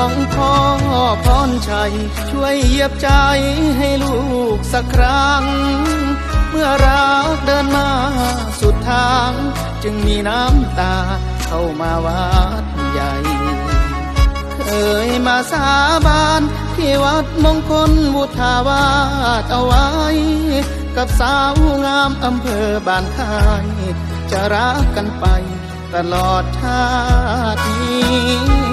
วงพ่อพรชัย ช่วยเยียบใจให้ลูกสักครั้ง เมื่อรักเดินมาสุดทาง จึงมีน้ำตาเข้ามาวัดใหญ่ เคยมาสาบานที่วัดมงคลบุทาวาสเอาไว้ กับสาวงามอำเภอบ้านค่ายจะรักกันไปตลอดชาตินี้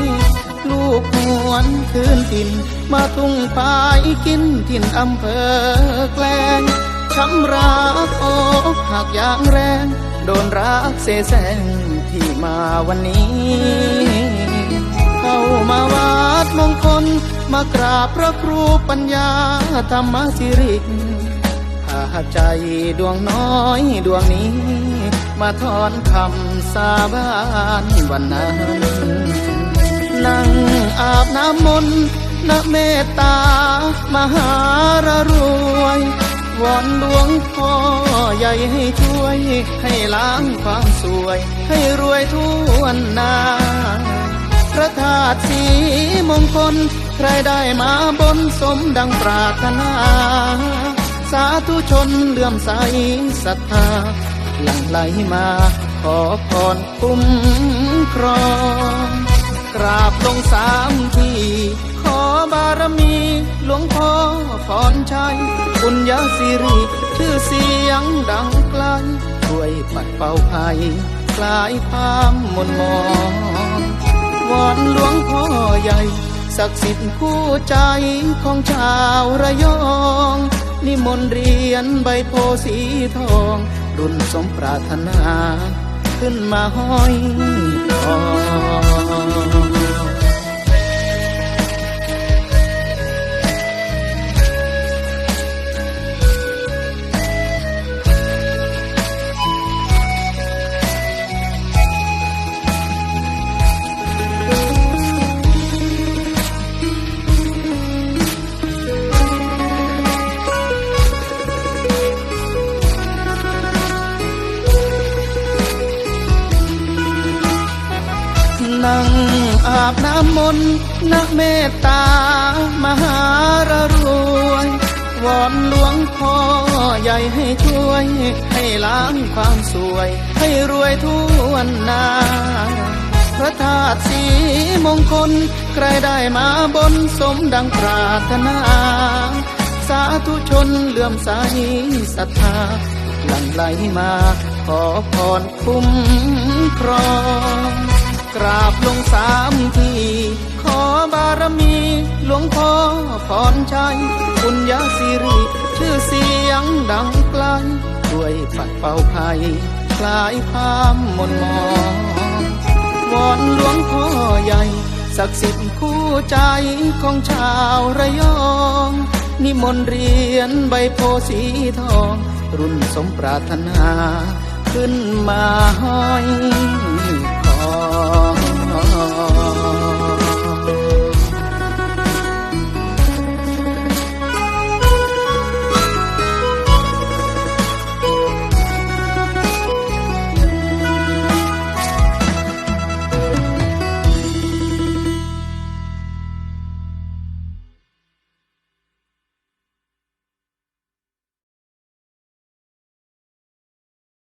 ลูกหวนคืนถิ่น มาทุ่งปายกินถิ่นอำเภอแกลงช้ำรักอกหักอย่างแรง โดนรักเสแสงที่มาวันนี้ เข้ามาวัดมงคล มากราบพระครูปัญญาธรรมสิริหาใจดวงน้อยดวงนี้ มาถอนคำสาบานวันนั้นนั่ง อาบน้ำมนต์ณเมตตามหารรวย วอนหลวงพ่อใหญ่ให้ช่วย ให้ล้างความสวย ให้รวยทุวนนาพระธาตุสีมงคล ใครได้มาบนสมดังปรารถนา สาธุชนเลื่อมใสศรัทธา หลั่งไหลมาขอพรคุ้มครอง กราบลงสามที ขอบารมีหลวงพ่อพรชัยบุญญาสิริ ชื่อเสียงดังไกลช่วยปัดเป่าภัยคลายความมนมองวอนหลวงพ่อใหญ่ ศักดิ์สิทธิ์คู่ใจของชาวระยอง นิมนต์เรียนใบโพสีทอง รุ่นสมปรารถนา ขึ้นมาห้อยคอ นั่งอาบน้ำมนต์นักเมตตามหารรวยวอนหลวงพ่อใหญ่ให้ช่วย ให้ล้างความสวย ให้รวยทุวนหนาพระธาตุสีมงคล ใครได้มาบนสมดังปรารถนา สาธุชนเลื่อมใสศรัทธาหลั่งไหลมา ขอพรคุ้มครอง กราบลงสามที ขอบารมีหลวงพ่อพรชัยบุญญาสิริ ชื่อเสียงดังไกลช่วยปัดเป่าภัยคลายความมนมองวอนหลวงพ่อใหญ่ ศักดิ์สิทธิ์คู่ใจของชาวระยอง นิมนต์เรียนใบโพสีทอง รุ่นสมปรารถนา ขึ้นมาห้อยคอ